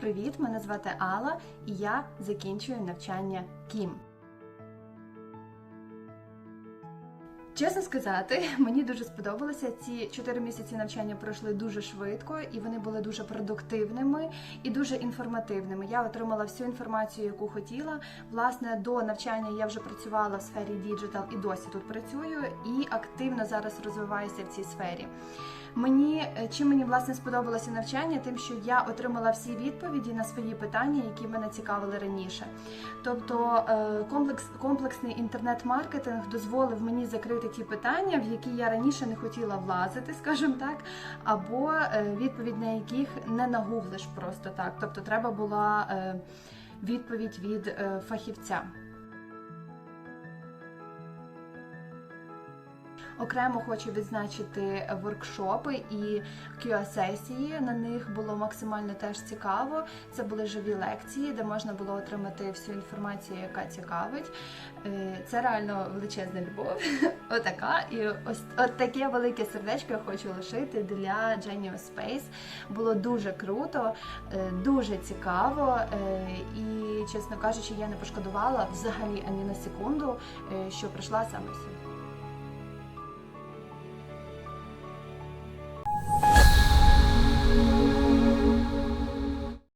Привіт! Мене звати Алла, і я закінчую навчання Кім. Чесно сказати, мені дуже сподобалося. Ці 4 місяці навчання пройшли дуже швидко, і вони були дуже продуктивними і дуже інформативними. Я отримала всю інформацію, яку хотіла. Власне, до навчання я вже працювала в сфері діджитал і досі тут працюю, і активно зараз розвиваюся в цій сфері. Мені е, чим мені власне сподобалося навчання, тим, що я отримала всі відповіді на свої питання, які мене цікавили раніше. Тобто е, комплекс, комплексний інтернет-маркетинг дозволив мені закрити ті питання, в які я раніше не хотіла влазити, скажімо так, або е, відповідь на яких не нагуглиш просто так. Тобто, треба була е, відповідь від е, фахівця. Окремо хочу відзначити воркшопи і QA-сесії. На них було максимально теж цікаво. Це були живі лекції, де можна було отримати всю інформацію, яка цікавить. Е, Це реально величезна любов. Отака. І ось от таке велике сердечко я хочу лишити для Genius Space. Було дуже круто, е, дуже цікаво. е, І, чесно кажучи, я не пошкодувала взагалі ані на секунду, що прийшла саме сюди.